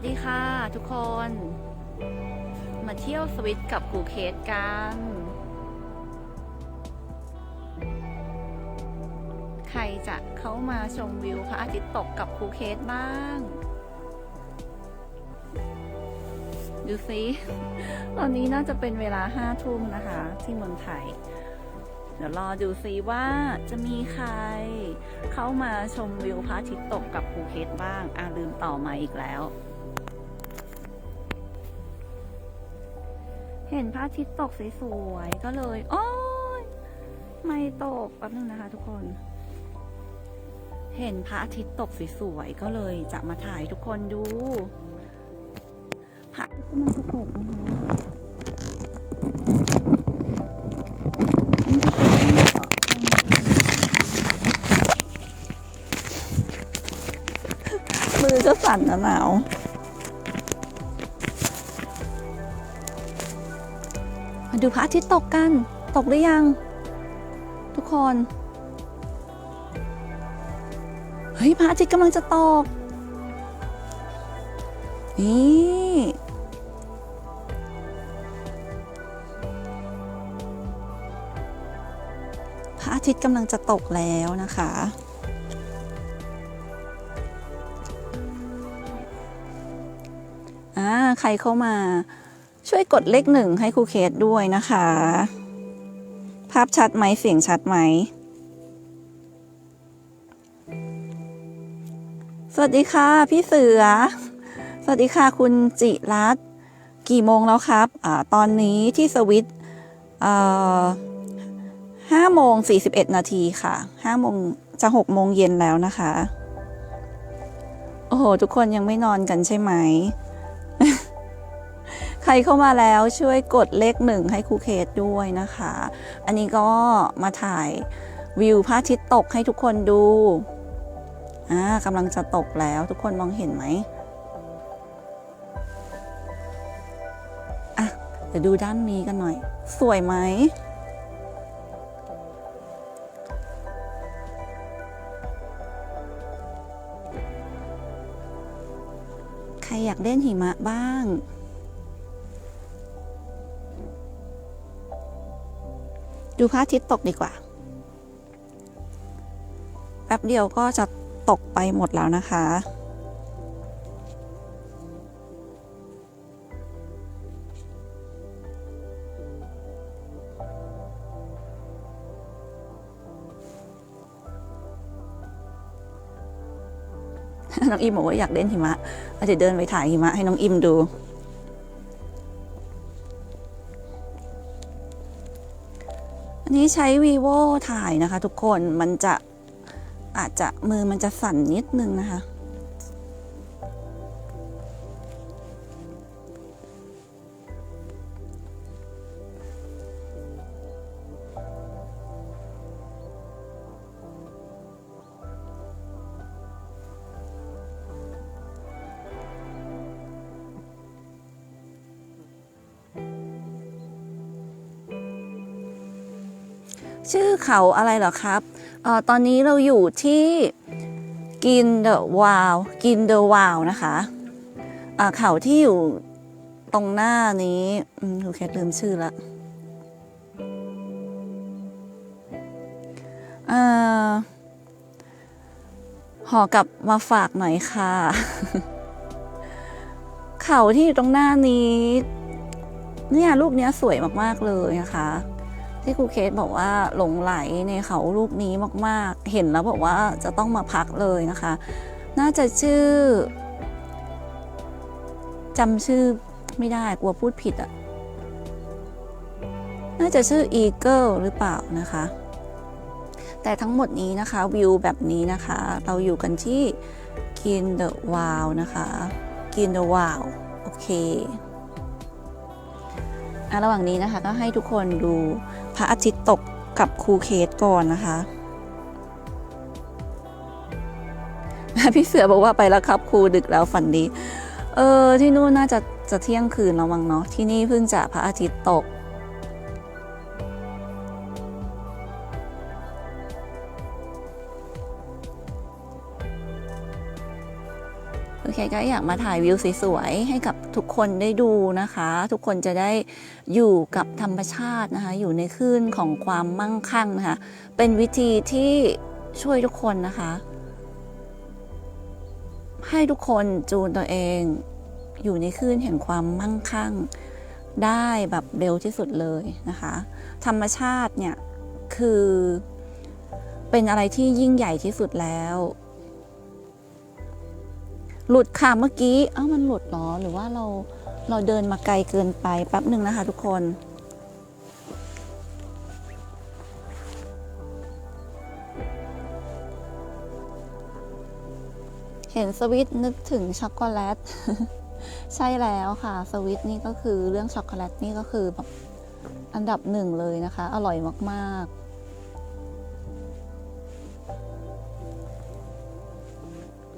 วัสดีค่ะทุกคน มาเที่ยวสวิตกับคูเคสกัน ใครจะเข้ามาชมวิวพระอาทิตย์ตกกับคูเคสบ้าง ดูซิตอนนี้น่าจะเป็นเวลาห้าทุ่มนะคะ ที่เมืองไทย เดี๋ยวรอดูซิว่าจะมีใคร เข้ามาชมวิวพระอาทิตย์ตกกับภูเก็ตบ้าง อาลืมต่อมาอีกแล้ว ห็นพระอาทิตย์ตกสวยๆก็เลยโอ้ยไม่ตกแป๊บนึงนะคะ ทุกคน เห็นพระอาทิตย์ตกสวยๆก็เลยจะมาถ่ายทุกคนดูพระอาทิตย์กำลังจะตกนะคะมือก็สั่นนะหนาว ดูพระอาทิตย์ตกกัน ตกหรือยัง ทุกคน เฮ้ยพระอาทิตย์กำลังจะตก นี่พระอาทิตย์กำลังจะตกแล้วนะคะอ่าใครเข้ามา ช่วยกดเลขหนึ่งให้ครูเคสด้วยนะคะ ภาพชัดไหมเสียงชัดไหม สวัสดีค่ะ พี่เสือ สวัสดีค่ะคุณจิรัต์กี่โมงแล้วครับอตอนนี้ที่สวิตห้าโมงสี่สิบเอ็ดนาทีค่ะห้าโมงจะหกโมงเย็นแล้วนะคะ โอ้โห ทุกคนยังไม่นอนกันใช่ไหม รเข้ามาแล้วช่วยกดเลขหนึ่งให้ครูเคสด้วยนะคะ อันนี้ก็มาถ่ายวิวพระอาทิตย์ตกให้ทุกคนดูอ่ากำลังจะตกแล้วทุกคนมองเห็นไหมอะเดี๋ยวดูด้านนี้กันหน่อย สวยไหมใครอยากเล่นหิมะบ้าง ดูพระอาทิตย์ตกดีกว่า แป๊บเดียวก็จะตกไปหมดแล้วนะคะ น้องอิมบอกว่าอยากเล่นหิมะเอาเดี๋ยวเดินไปถ่ายหิมะให้น้องอิมดู ใช้ vivo ถ่ายนะคะ ทุกคนมันจะอาจจะมือมันจะสั่นนิดนึงนะคะ เขาอะไรเหรอครับเออตอนนี้เราอยู่ที่กินเดอะวาวกินเดอะวาวนะคะอ่าเขาที่อยู่ตรงหน้านี้อืมโอเคลืมชื่อละเอ่อหอกลับมาฝากหน่อยค่ะ เขาที่อยู่ตรงหน้านี้ เนี่ยลูกเนี้ยสวยมาก ๆ เลยนะคะ ที่ครูเคสบอกว่าหลงไหลในเขาลูกนี้มากๆ เห็นแล้วบอกว่าจะต้องมาพักเลยนะคะ น่าจะชื่อจำชื่อไม่ได้กลัวพูดผิดอะ่ะ น่าจะชื่อ Eagle หรือเปล่านะคะ แต่ทั้งหมดนี้นะคะวิวแบบนี้นะคะ เราอยู่กันที่ Kin the Wow นะคะ Kin the Wow โอเคอะระหว่างนี้นะคะก็ให้ทุกคนดู ระอาทิตย์ตกกับครูเคสก่อนนะคะ พี่เสือบอกว่าไปแล้วครับครูดึกแล้วฝันดี เออที่นู่นน่าจะจะเที่ยงคืนแล้วมั้งเนาะที่นี่เพิ่งจะพระอาทิตย์ตก เคก็อยากมาถ่ายวิวสวยๆให้กับทุกคนได้ดูนะคะ ทุกคนจะได้อยู่กับธรรมชาตินะคะ อยู่ในคลื่นของความมั่งคั่งนะคะ เป็นวิธีที่ช่วยทุกคนนะคะ ให้ทุกคนจูนตัวเอง อยู่ในคลื่นแห่งความมั่งคั่ง ได้แบบเร็วที่สุดเลยนะคะ ธรรมชาติเนี่ยคือเป็นอะไรที่ยิ่งใหญ่ที่สุดแล้ว หลุดค่ะเมื่อกี้ เอ้ามันหลุดหรอ หรือว่าเราเราเดินมาไกลเกินไปแป๊บหนึ่งนะคะทุกคน เห็นสวิตนึกถึงช็อกโกแลต ใช่แล้วค่ะ สวิตนี่ก็คือเรื่องช็อกโกแลตนี่ก็คือแบบอันดับหนึ่งเลยนะคะ อร่อยมากๆ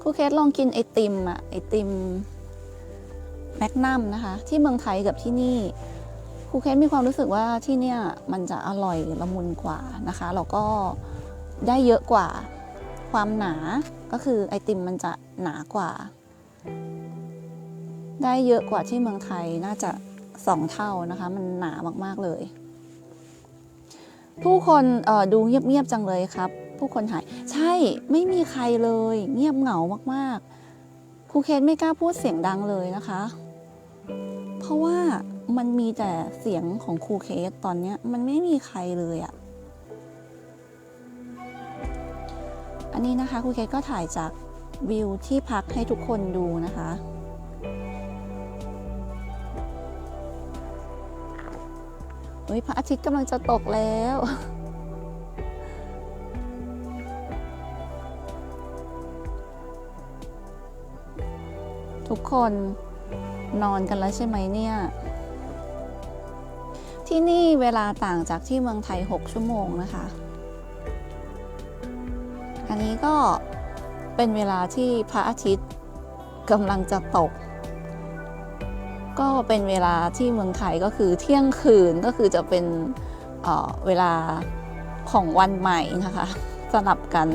ครูเคสลองกินไอติมอะไอติมแมกนัมนะคะ ที่เมืองไทยกับที่นี่ครูเคสมีความรู้สึกว่าที่เนี่ยมันจะอร่อยละมุนกว่านะคะแล้วก็ได้เยอะกว่าความหนาก็คือไอติมมันจะหนากว่า ได้เยอะกว่าที่เมืองไทยน่าจะสองเท่านะคะ มันหนามากๆเลย ผู้คนดูเงียบๆจังเลยครับ ผู้คนหาย ใช่ไม่มีใครเลย เงียบเหงามากๆครูเคสไม่กล้าพูดเสียงดังเลยนะคะ เพราะว่ามันมีแต่เสียงของครูเคสตอนเนี้ยมันไม่มีใครเลยอะอันนี้นะคะครูเคสก็ถ่ายจากวิวที่พักให้ทุกคนดูนะคะเฮ้ยพระอาทิตย์กำลังจะตกแล้ว ทุกคนนอนกันแล้วใช่ไหมเนี่ย ที่นี่เวลาต่างจากที่เมืองไทย 6 ชั่วโมงนะคะ อันนี้ก็เป็นเวลาที่พระอาทิตย์กำลังจะตก ก็เป็นเวลาที่เมืองไทยก็คือเที่ยงคืนก็คือจะเป็นเเวลาของวันใหม่นะคะ สลับกัน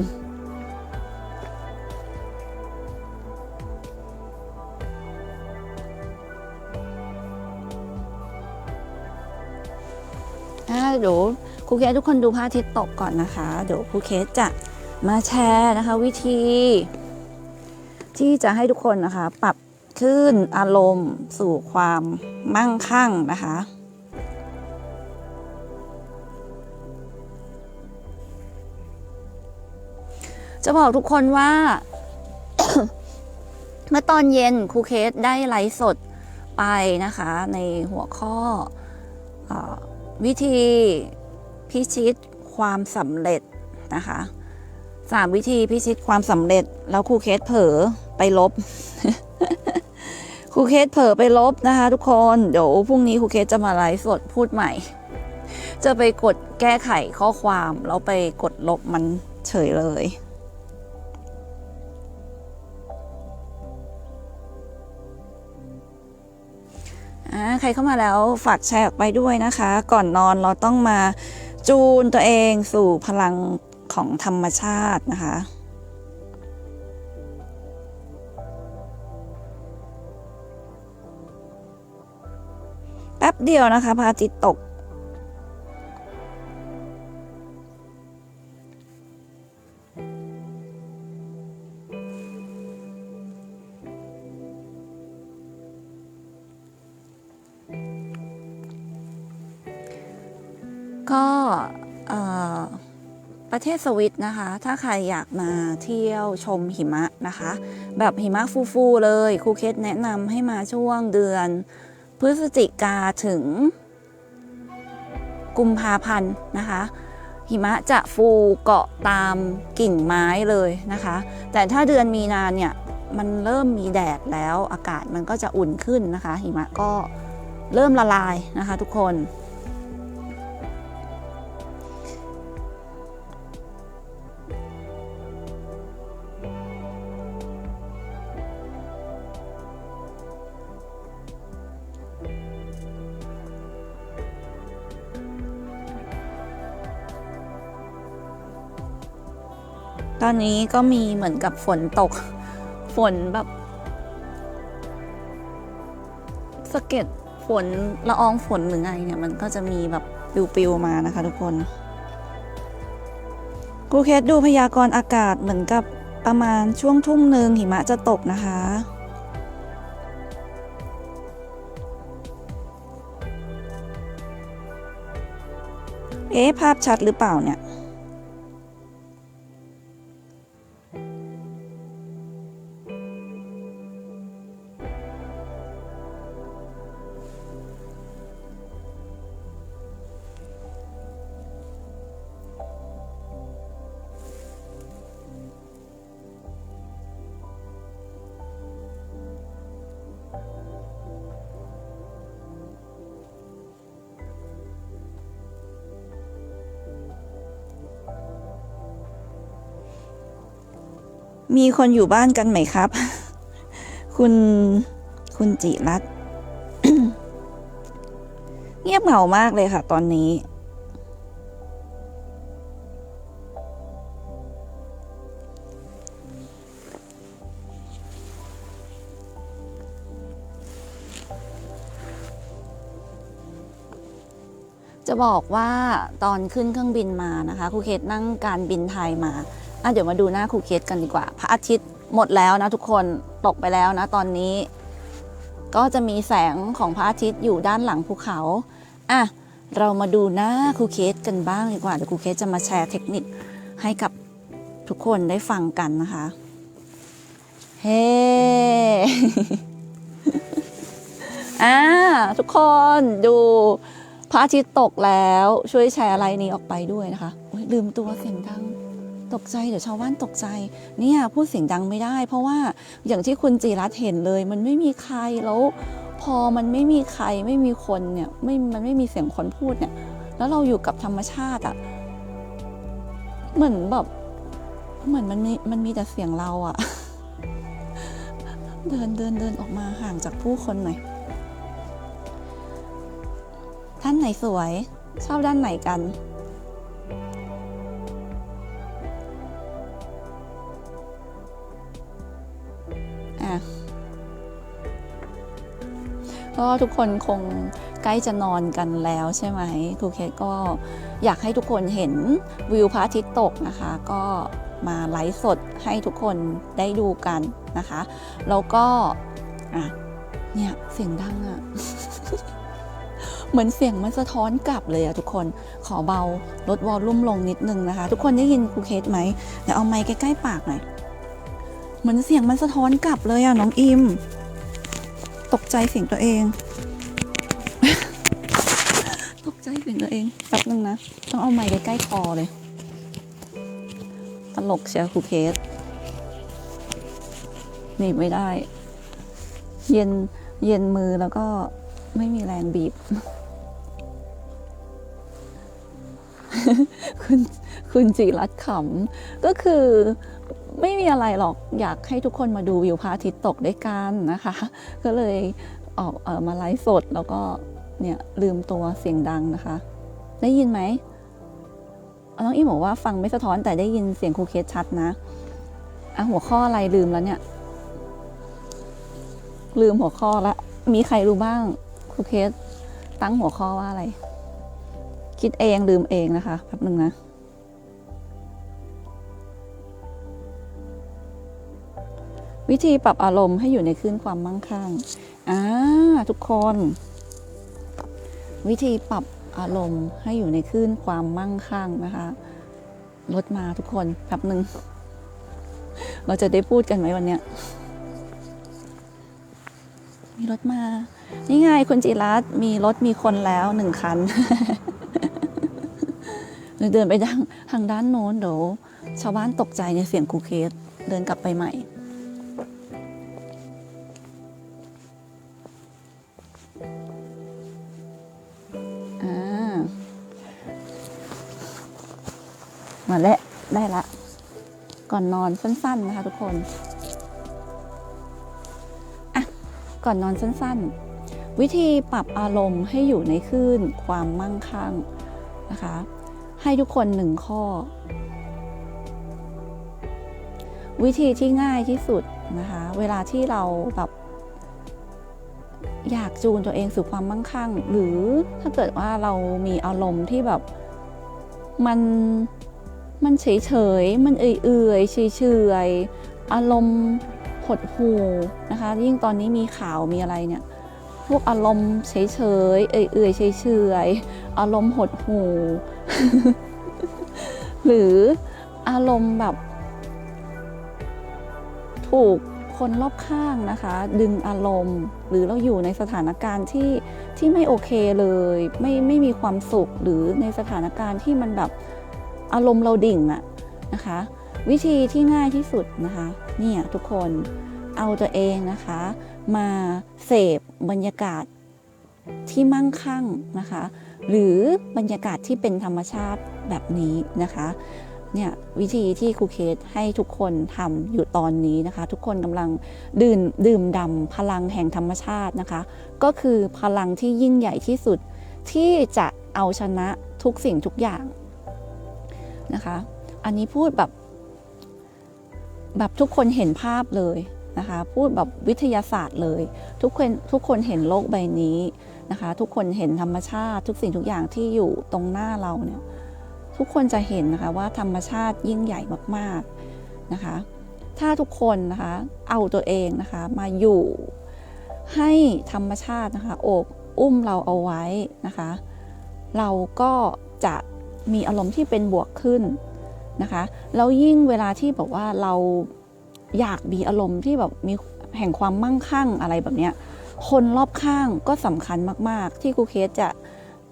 อ่าเดี๋ยวครูเคสทุกคนดูพระอาทิตย์ตกก่อนนะคะ เดี๋ยวครูเคสจะมาแชร์นะคะ วิธี ที่จะให้ทุกคนนะคะ ปรับขึ้นอารมณ์สู่ความมั่งคั่งนะคะจะบอกทุกคนว่า เมื่อตอนเย็นครูเคสได้ไลฟ์สดไปนะคะ ในหัวข้อเออ วิธีพิชิตความสำเร็จนะคะสามวิธีพิชิตความสำเร็จ แล้วครูเคสเผลอไปลบครูเคสเผลอไปลบนะคะ ทุกคนเดี๋ยวพรุ่งนี้ครูเคสจะมาไลฟ์สดพูดใหม่ จะไปกดแก้ไขข้อความแล้วไปกดลบมันเฉยเลย ใครเข้ามาแล้วฝากแชร์ออกไปด้วยนะคะ ก่อนนอนเราต้องมาจูนตัวเองสู่พลังของธรรมชาตินะคะแป๊บเดียวนะคะพระอาทิตย์ตก ก็ประเทศสวิตนะคะ ถ้าใครอยากมาเที่ยวชมหิมะนะคะ แบบหิมะฟูๆเลยครูเคสแนะนำให้มาช่วงเดือนพฤศจิกาถึงกุมภาพันธ์นะคะ หิมะจะฟูเกาะตามกิ่งไม้เลยนะคะ แต่ถ้าเดือนมีนาเนี่ยมันเริ่มมีแดดแล้วอากาศมันก็จะอุ่นขึ้นนะคะ หิมะก็เริ่มละลายนะคะทุกคน ตอนนี้ก็มีเหมือนกับฝนตก ฝนแบบสะเก็ดฝนละอองฝนหรือไงเนี่ยมันก็จะมีแบบปิวๆมานะคะทุกคนครูเคสดูพยากรณ์อากาศเหมือนกับประมาณช่วงทุ่มหนึ่งหิมะจะตกนะคะ เอ๊ะภาพชัดหรือเปล่าเนี่ย มีคนอยู่บ้านกันไหมครับ คุณคุณจิรัตเงียบเหงามากเลยค่ะ ตอนนี้ จะบอกว่าตอนขึ้นเครื่องบินมานะคะครูเคสนั่งการบินไทยมา อะเดี๋ยวมาดูหน้าครูเคสกันดีกว่า พระอาทิตย์หมดแล้วนะทุกคนตกไปแล้วนะตอนนี้ ก็จะมีแสงของพระอาทิตย์อยู่ด้านหลังภูเขาอะเรามาดูหน้าครูเคสกันบ้างดีกว่าเดี๋ยวครูเคสจะมาแชร์เทคนิคให้กับทุกคนได้ฟังกันนะคะ เฮ้อ่าทุกคนดูพระอาทิตย์ตกแล้วช่วยแชร์อะไรนี้ออกไปด้วยนะคะลืมตัวเสียงดัง ตกใจเดี๋ยวชาวบ้านตกใจเนี่ยพูดเสียงดังไม่ได้ เพราะว่าอย่างที่คุณจีรัตเห็นเลย มันไม่มีใครแล้วพอมันไม่มีใครไม่มีคนเนี่ยไม่มันไม่มีเสียงคนพูดเนี่ย แล้วเราอยู่กับธรรมชาติอะเหมือนแบบเหมือนมันมีมันมีแต่เสียงเราอะ เดินเดินเดินออกมาห่างจากผู้คนหน่อยท่านไหนสวย ชอบด้านไหนกัน่ะก็ทุกคนคงใกล้จะนอนกันแล้วใช่ไหมครูเคสก็อยากให้ทุกคนเห็นวิวพระอาทิตย์ตกนะคะ ก็มาไลฟ์สดให้ทุกคนได้ดูกันนะคะ แล้วก็อะเนี่ยเสียงดังอะเหมือนเสียงมันสะท้อนกลับเลยอะทุกคนขอเบาลดวอลลุ่มลงนิดนึงนะคะ ทุกคนได้ยินครูเคสไหมเดี๋ยวเอาไมค์ใกล้ๆปากหน่อย เหมือนเสียงมันสะท้อนกลับเลยอะน้องอิม ตกใจเสียงตัวเอง ตกใจเสียงตัวเองแป๊บนึงนะ ต้องเอาไมค์ใกล้ๆคอเลย ตลกเชียวครูเคสหนีบไม่ได้ เย็นเย็นมือแล้วก็ไม่มีแรงบีบ คุณคุณจิรัตขำก็คือ ไม่มีอะไรหรอกอยากให้ทุกคนมาดูวิวพระอาทิตย์ตกด้วยกันนะคะ ก็เลยออกเออมาไลฟ์สดแล้วก็เนี่ยลืมตัวเสียงดังนะคะ ได้ยินไหมน้องอีบอกว่าฟังไม่สะท้อนแต่ได้ยินเสียงครูเคสชัดนะอะหัวข้ออะไรลืมแล้วเนี่ย ลืมหัวข้อละมีใครรู้บ้างครูเคสตั้งหัวข้อว่าอะไร คิดเองลืมเองนะคะแป๊บหนึ่งนะ วิธีปรับอารมณ์ให้อยู่ในคลื่นความมั่งคั่งอ่าทุกคน วิธีปรับอารมณ์ให้อยู่ในคลื่นความมั่งคั่งนะคะลดมาทุกคนแป๊บหนึ่งเราจะได้พูดกันไหมวันเนี้ยมีรถมา นี่ไงคุณจิรัตน์มีรถมีคนแล้วหนึ่งคันเดินเดินไปทางทางด้านโน้นเดี๋ยวชาวบ้านตกใจในเสียงคูเคสเดินกลับไปใหม่ ได้ละ ก่อนนอนสั้น ๆนะคะ ทุกคนอะก่อนนอนสั้น ๆ วิธีปรับอารมณ์ให้อยู่ในคลื่นความมั่งคั่งนะคะ ให้ทุกคนหนึ่งข้อ วิธีที่ง่ายที่สุดนะคะ เวลาที่เราแบบอยากจูนตัวเองสู่ความมั่งคั่ง หรือถ้าเกิดว่าเรามีอารมณ์ที่แบบมัน มันเฉยเฉยๆมันเอื่อยๆเฉยเฉยๆอารมณ์หดหู่นะคะ ยิ่งตอนนี้มีข่าวมีอะไรเนี่ยพวกอารมณ์เฉยเฉยๆเอื่อยๆเฉยเฉยๆอารมณ์หดหู่หรืออารมณ์แบบ ถูกคนรอบข้างนะคะ ดึงอารมณ์ หรือเราอยู่ในสถานการณ์ที่ที่ไม่โอเคเลย ไม่ไม่มีความสุขหรือในสถานการณ์ที่มันแบบ อารมณ์เราดิ่งอะนะคะ วิธีที่ง่ายที่สุดนะคะเนี่ยทุกคนเอาตัวเองนะคะ มาเสพบรรยากาศที่มั่งคั่งนะคะ หรือบรรยากาศที่เป็นธรรมชาติแบบนี้นะคะเนี่ยวิธีที่ครูเคสให้ทุกคนทำอยู่ตอนนี้นะคะ ทุกคนกำลังดื่มดื่มดำพลังแห่งธรรมชาตินะคะ ก็คือพลังที่ยิ่งใหญ่ที่สุดที่จะเอาชนะทุกสิ่งทุกอย่าง นะคะ อันนี้พูดแบบ แบบทุกคนเห็นภาพเลยนะคะ พูดแบบวิทยาศาสตร์เลย ทุกคนทุกคนเห็นโลกใบนี้นะคะ ทุกคนเห็นธรรมชาติ ทุกสิ่งทุกอย่างที่อยู่ตรงหน้าเราเนี่ย ทุกคนจะเห็นนะคะว่าธรรมชาติยิ่งใหญ่มากๆนะคะ ถ้าทุกคนนะคะเอาตัวเองนะคะมาอยู่ให้ธรรมชาตินะคะโอบอุ้มเราเอาไว้นะคะ เราก็จะ มีอารมณ์ที่เป็นบวกขึ้นนะคะแล้วยิ่งเวลาที่แบบว่าเราอยากมีอารมณ์ที่แบบมีแห่งความมั่งคั่งอะไรแบบเนี้ยคนรอบข้างก็สำคัญมาก ๆ ที่ครูเคสจะ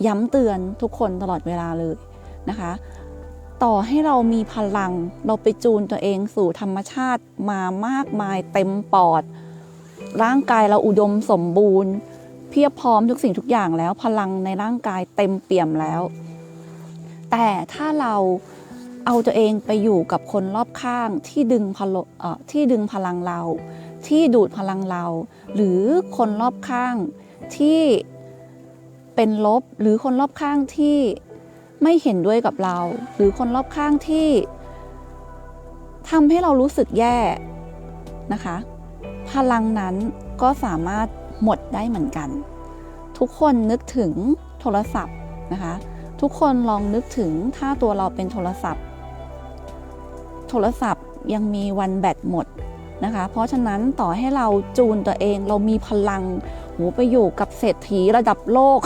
ย้ำเตือนทุกคนตลอดเวลาเลยนะคะ ต่อให้เรามีพลังเราไปจูนตัวเองสู่ธรรมชาติมามากมายเต็มปอด ร่างกายเราอุดมสมบูรณ์ เพียบพร้อมทุกสิ่งทุกอย่างแล้วพลังในร่างกายเต็มเปี่ยมแล้ว แต่ถ้าเราเอาตัวเองไปอยู่กับคนรอบข้างที่ดึงพลที่ดึงพลังเรา ที่ดูดพลังเรา หรือคนรอบข้างที่เป็นลบหรือคนรอบข้างที่ไม่เห็นด้วยกับเรา หรือคนรอบข้างที่ทำให้เรารู้สึกแย่นะคะ พลังนั้นก็สามารถหมดได้เหมือนกัน ทุกคนนึกถึงโทรศัพท์นะคะ ทุกคนลองนึกถึงถ้าตัวเราเป็นโทรศัพท์ โทรศัพท์ยังมีวันแบตหมดนะคะ เพราะฉะนั้นต่อให้เราจูนตัวเองเรามีพลังโหไปอยู่กับเศรษฐีระดับโลก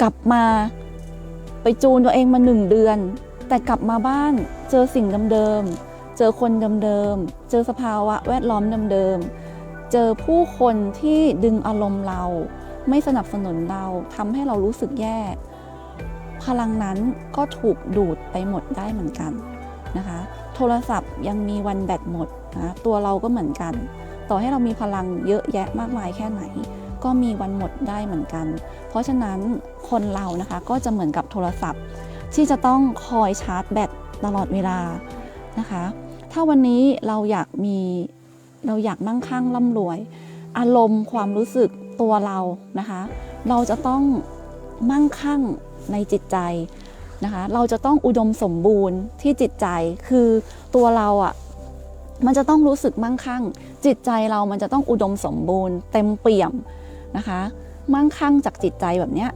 กลับมาไปจูนตัวเองมาหนึ่งเดือน แต่กลับมาบ้านเจอสิ่งเดิมๆเจอคนเดิมๆเจอสภาวะแวดล้อมเดิมๆเจอผู้คนที่ดึงอารมณ์เรา ไม่สนับสนุนเราทำให้เรารู้สึกแย่ พลังนั้นก็ถูกดูดไปหมดได้เหมือนกันนะคะ โทรศัพท์ยังมีวันแบตหมดนะตัวเราก็เหมือนกัน ต่อให้เรามีพลังเยอะแยะมากมายแค่ไหน ก็มีวันหมดได้เหมือนกัน เพราะฉะนั้นคนเรานะคะก็จะเหมือนกับโทรศัพท์ ที่จะต้องคอยชาร์จแบตตลอดเวลานะคะ ถ้าวันนี้เราอยากมีเราอยากมั่งคั่งร่ำรวย อารมณ์ความรู้สึกตัวเรานะคะ เราจะต้องมั่งคั่ง ในจิตใจนะคะเราจะต้องอุดมสมบูรณ์ที่จิตใจคือตัวเราอะ่ะมันจะต้องรู้สึกมั่งคั่ง จิตใจเรามันจะต้องอุดมสมบูรณ์ เต็มเปี่ยมนะคะ มั่งคั่งจากจิตใจแบบเนี้ย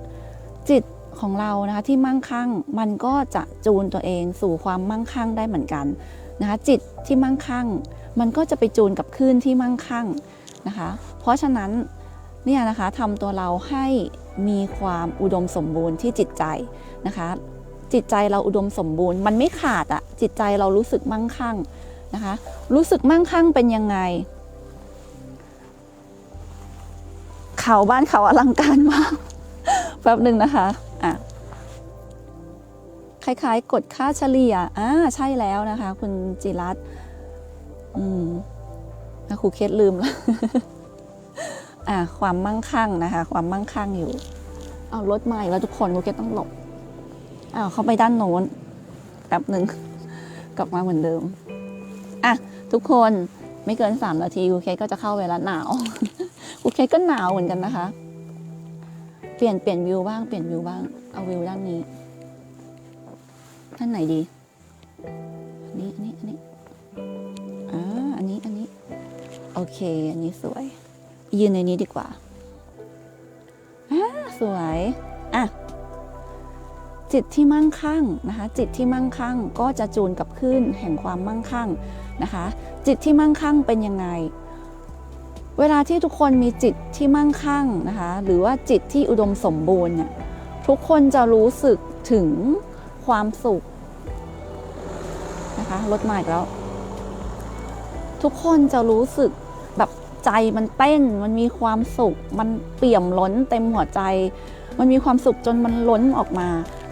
จิตของเรานะคะที่มั่งคั่งมันก็จะจูนตัวเองสู่ความมั่งคั่งได้เหมือนกันนะคะจิตที่มั่งคั่ง มันก็จะไปจูนกับคลื่นที่มั่งคั่งนะคะ เพราะฉะนั้นเนี่ยนะคะทำตัวเราให้ มีความอุดมสมบูรณ์ที่จิตใจนะคะ จิตใจเราอุดมสมบูรณ์ มันไม่ขาดอะจิตใจเรารู้สึกมั่งคั่งนะคะ รู้สึกมั่งคั่งเป็นยังไง เขาบ้านเขาอลังการมากแป๊บหนึ่งนะคะอะคล้ายๆ กดค่าเฉลี่ยอ่าใช่แล้วนะคะ คุณจิรัตอืมครูเคสลืมแล้ว ความมั่งคั่งนะคะ ความมั่งคั่งอยู่เอารถมาอีกแล้วทุกคนครูเคต้องหลบอ้าวเข้าไปด้านโน้นแป๊บหนึ่งกลับมาเหมือนเดิมอะทุกคนไม่เกินสามนาทีครูเคก็จะเข้าเวลาหนาวครูเคก็หนาวเหมือนกันนะคะ เปลี่ยนเปลี่ยนวิวบ้างเปลี่ยนวิวบ้างเอาวิวด้านนี้ด้านไหนดีอันนี้อันนี้อันนี้อ่าอันนี้อันนี้ โอเค อันนี้สวย ยืนในนี้ดีกว่าสวยอะจิตที่มั่งคั่งนะคะ จิตที่มั่งคั่งก็จะจูนกับคลื่นแห่งความมั่งคั่งนะคะ จิตที่มั่งคั่งเป็นยังไง เวลาที่ทุกคนมีจิตที่มั่งคั่งนะคะ หรือว่าจิตที่อุดมสมบูรณ์เนี่ยทุกคนจะรู้สึกถึงความสุขนะคะลดมาอีกแล้ว ทุกคนจะรู้สึกแบบ ใจมันเต้น มันมีความสุข มันเปี่ยมล้นเต็มหัวใจ มันมีความสุขจนมันล้นออกมา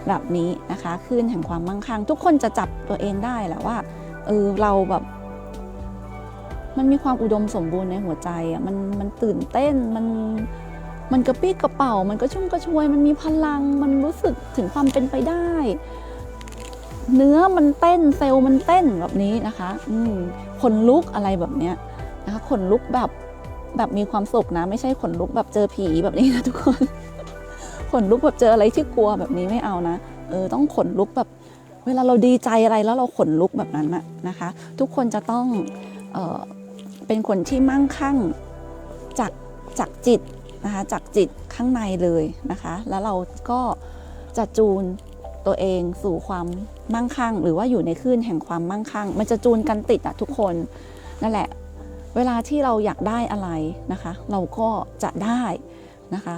แบบนี้นะคะคลื่นแห่งความมั่งคั่ง ทุกคนจะจับตัวเองได้แหละว่าเออเราแบบ มันมีความอุดมสมบูรณ์ในหัวใจอะมันมันตื่นเต้นมันมันกระปี้กระเป๋า มันก็ชุ่มกระชวย มันมีพลัง มันรู้สึกถึงความเป็นไปได้ เนื้อมันเต้นเซลล์มันเต้นแบบนี้นะคะ อืมขนลุกอะไรแบบเนี้ยนะคะขนลุกแบบ แบบมีความสุขนะ ไม่ใช่ขนลุกแบบเจอผีแบบนี้นะทุกคน ขนลุกแบบเจออะไรที่กลัวแบบนี้ไม่เอานะ เออต้องขนลุกแบบ เวลาเราดีใจอะไรแล้วเราขนลุกแบบนั้นนะนะคะ ทุกคนจะต้องเออเป็นคนที่มั่งคั่งจากจากจิตนะคะจากจิตข้างในเลยนะคะ แล้วเราก็จะจูนตัวเองสู่ความมั่งคั่ง หรือว่าอยู่ในคลื่นแห่งความมั่งคั่ง มันจะจูนกันติดอะทุกคนนั่นแหละ เวลาที่เราอยากได้อะไรนะคะ เราก็จะได้นะคะ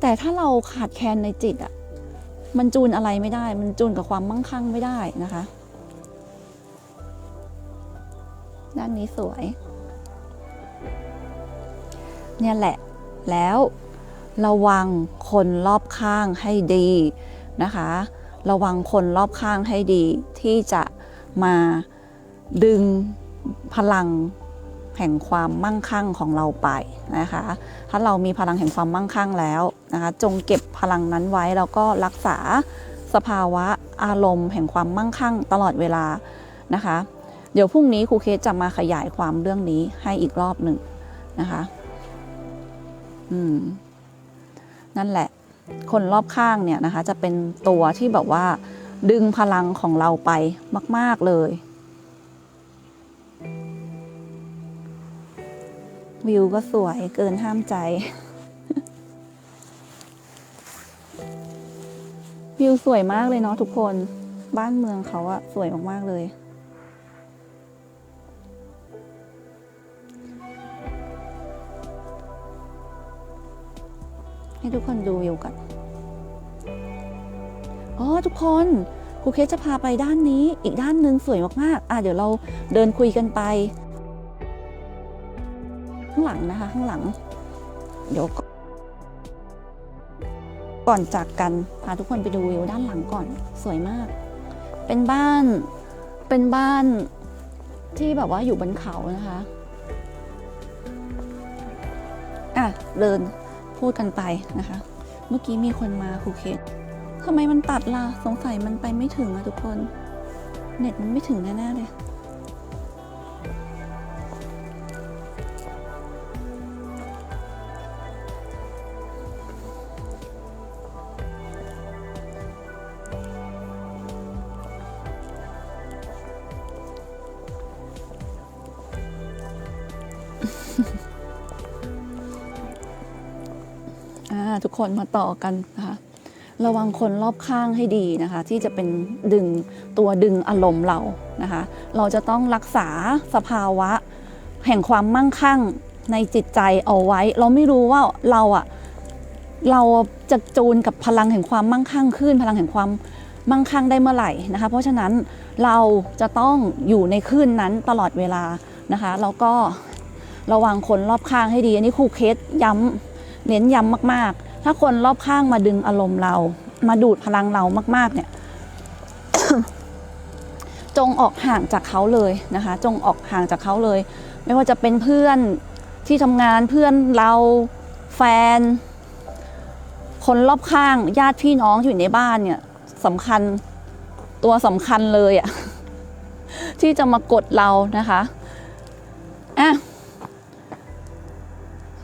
แต่ถ้าเราขาดแคลนในจิตอะมันจูนอะไรไม่ได้ มันจูนกับความมั่งคั่งไม่ได้นะคะ ด้านนี้สวย เนี่ยแหละ แล้วระวังคนรอบข้างให้ดีนะคะ ระวังคนรอบข้างให้ดีที่จะมาดึงพลัง แห่งความมั่งคั่งของเราไปนะคะ ถ้าเรามีพลังแห่งความมั่งคั่งแล้วนะคะ จงเก็บพลังนั้นไว้แล้วก็รักษาสภาวะอารมณ์แห่งความมั่งคั่งตลอดเวลานะคะ เดี๋ยวพรุ่งนี้ครูเคสจะมาขยายความเรื่องนี้ให้อีกรอบหนึ่งนะคะอืมนั่นแหละ คนรอบข้างเนี่ยนะคะ จะเป็นตัวที่แบบว่า ดึงพลังของเราไปมาก ๆเลย วิวก็สวยเกินห้ามใจ วิวสวยมากเลยเนาะทุกคนบ้านเมืองเขาอะสวยมาก ๆ เลย ให้ทุกคนดูวิวกัน อ๋อ ทุกคนครูเคสจะพาไปด้านนี้อีกด้านหนึ่งสวยมาก ๆ อะ เดี๋ยวเราเดินคุยกันไป ข้างหลังนะคะข้างหลัง เดี๋ยวก่อนจากกันพาทุกคนไปดูวิวด้านหลังก่อนสวยมาก เป็นบ้านเป็นบ้านที่แบบว่าอยู่บนเขานะคะอะเดินพูดกันไปนะคะ เมื่อกี้มีคนมาคูเคสทำไมมันตัดล่ะ สงสัยมันไปไม่ถึงอะทุกคน เน็ตมันไม่ถึงแน่ๆเลย ทุกคนมาต่อกันนะคะระวังคนรอบข้างให้ดีนะคะ ที่จะเป็นดึงตัวดึงอารมณ์เรานะคะ เราจะต้องรักษาสภาวะ แห่งความมั่งคั่งในจิตใจเอาไว้ เราไม่รู้ว่าเราอะเราจะจูนกับพลังแห่งความมั่งคั่งขึ้น พลังแห่งความมั่งคั่งได้เมื่อไหร่นะคะ เพราะฉะนั้นเราจะต้องอยู่ในคลื่นนั้นตลอดเวลานะคะแล้วก็ระวังคนรอบข้างให้ดี อันนี้ครูเคสย้ำเน้นย้ำมาก ถ้าคนรอบข้างมาดึงอารมณ์เรา มาดูดพลังเรามาก ๆ เนี่ย จงออกห่างจากเขาเลยนะคะ จงออกห่างจากเขาเลย ไม่ว่าจะเป็นเพื่อนที่ทำงานเพื่อนเราแฟน คนรอบข้างญาติพี่น้องอยู่ในบ้านเนี่ยสำคัญตัวสำคัญเลยอะที่จะมากดเรานะคะอะ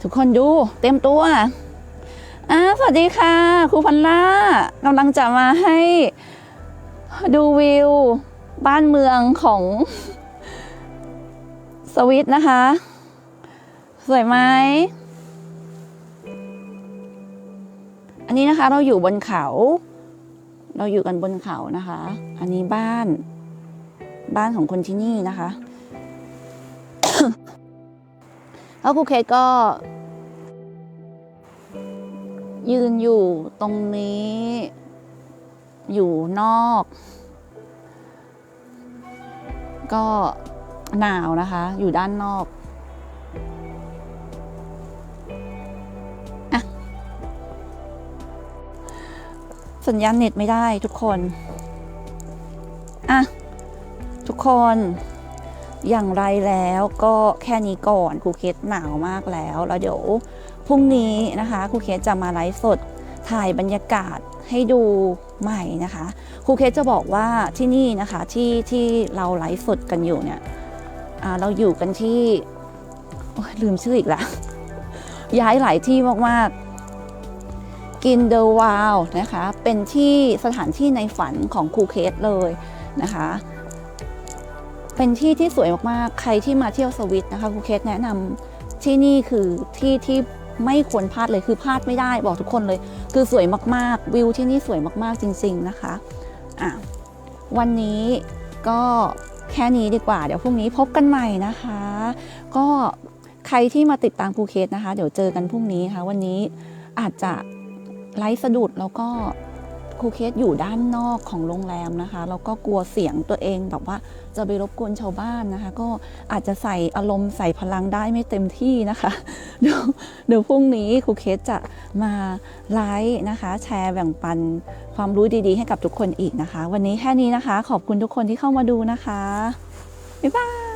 ทุกคนดูเต็มตัว อ่าสวัสดีค่ะ ครูพันล่ากำลังจะมาให้ดูวิวบ้านเมืองของสวิตนะคะ สวยไหม อันนี้นะคะเราอยู่บนเขา เราอยู่กันบนเขานะคะ อันนี้บ้าน บ้านของคนที่นี่นะคะ แล้วครูเคสก็ ยืนอยู่ตรงนี้ อยู่นอก ก็หนาวนะคะ อยู่ด้านนอกอะสัญญาณเน็ตไม่ได้ทุกคนอะทุกคนอย่างไรแล้วก็แค่นี้ก่อนครูเคสหนาวมากแล้ว แล้วเดี๋ยว พรุ่งนี้นะคะครูเคสจะมาไลฟ์สดถ่ายบรรยากาศให้ดูใหม่นะคะครูเคสจะบอกว่าที่นี่นะคะที่ที่เราไลฟ์สดกันอยู่เนี่ยเราอยู่กันที่ลืมชื่ออีกแล้วย้ายหลายที่มากๆกินเดอร์วาวนะคะเป็นที่สถานที่ในฝันของครูเคสเลยนะคะเป็นที่ที่สวยมากๆ ใครที่มาเที่ยวสวิตนะคะครูเคสแนะนำที่นี่คือที่ที่ ไม่ควรพลาดเลยคือพลาดไม่ได้บอกทุกคนเลย คือสวยมากๆ วิวที่นี่สวยมากๆจริง ๆนะคะอะวันนี้ก็แค่นี้ดีกว่า เดี๋ยวพรุ่งนี้พบกันใหม่นะคะ ก็ใครที่มาติดตามภูเคสนะคะ เดี๋ยวเจอกันพรุ่งนี้ค่ะ วันนี้อาจจะไลฟ์สะดุดแล้วก็ ครูเคสอยู่ด้านนอกของโรงแรมนะคะแล้วก็กลัวเสียงตัวเองแบบว่าจะไปรบกวนชาวบ้านนะคะ ก็อาจจะใส่อารมณ์ใส่พลังได้ไม่เต็มที่นะคะเดี๋ยวเดี๋ยวพรุ่งนี้ครูเคสจะมาไลฟ์นะคะ แชร์แบ่งปันความรู้ดีๆ ให้กับทุกคนอีกนะคะ วันนี้แค่นี้นะคะ ขอบคุณทุกคนที่เข้ามาดูนะคะบ๊ายบาย